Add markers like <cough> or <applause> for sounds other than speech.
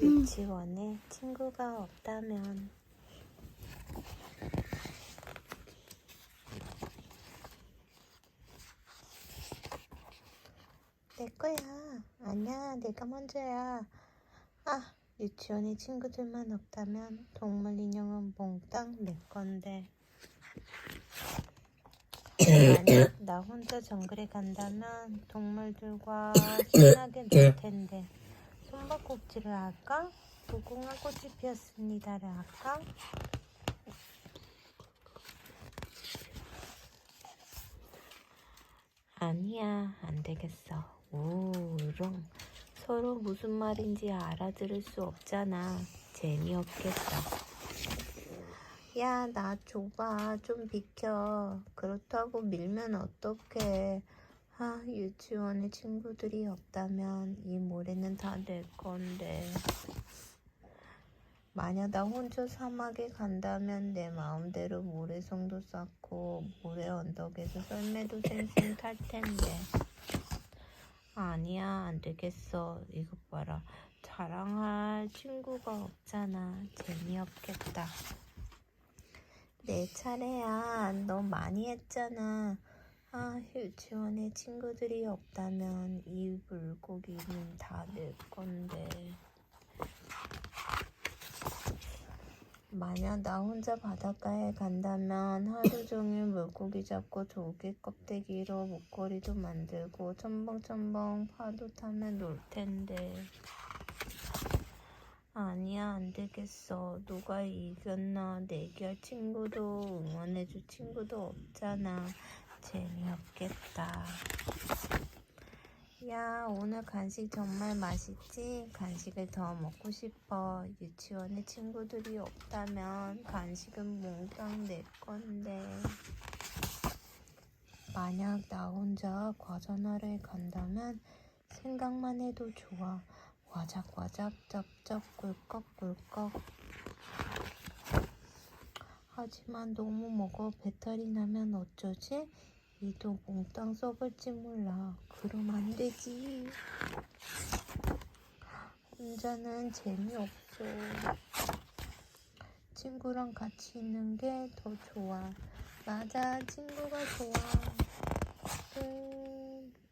유치원에 친구가 없다면 내 거야. 아니야, 내가 먼저야. 아, 유치원에 친구들만 없다면 동물 인형은 몽땅 내 건데. 만약 나 혼자 정글에 간다면 동물들과 <coughs> 신나게 놀 텐데. 손바꼭질을 할까? 무궁화 꽃이 피었습니다를 할까? 아니야, 안 되겠어. 우롱. 서로 무슨 말인지 알아들을 수 없잖아. 재미없겠다. 야, 나 줘봐. 좀 비켜. 그렇다고 밀면 어떡해. 아, 유치원에 친구들이 없다면 이 모래는 다 내 건데. 만약 나 혼자 사막에 간다면 내 마음대로 모래성도 쌓고 모래 언덕에서 썰매도 쌩쌩 탈 텐데. 아니야, 안 되겠어. 이것 봐라. 자랑할 친구가 없잖아. 재미없겠다. 내 차례야. 너 많이 했잖아. 아, 유치원에 친구들이 없다면 이 물고기는 다 내 건데. 만약 나 혼자 바닷가에 간다면 하루 종일 물고기 잡고 조개 껍데기로 목걸이도 만들고 첨벙첨벙 파도 타며 놀 텐데. 아니야, 안 되겠어. 누가 이겼나 내기할 친구도 응원해줄 친구도 없잖아. 재미없겠다. 야, 오늘 간식 정말 맛있지? 간식을 더 먹고 싶어. 유치원에 친구들이 없다면 간식은 몽땅 내 건데. 만약 나 혼자 과자나라에 간다면 생각만 해도 좋아. 와작와작 쩝쩝 꿀꺽꿀꺽. 하지만 너무 먹어 배탈이 나면 어쩌지? 이도 몽땅 썩을지 몰라. 그럼 안 되지. 혼자는 재미없어. 친구랑 같이 있는 게 더 좋아. 맞아, 친구가 좋아. 음.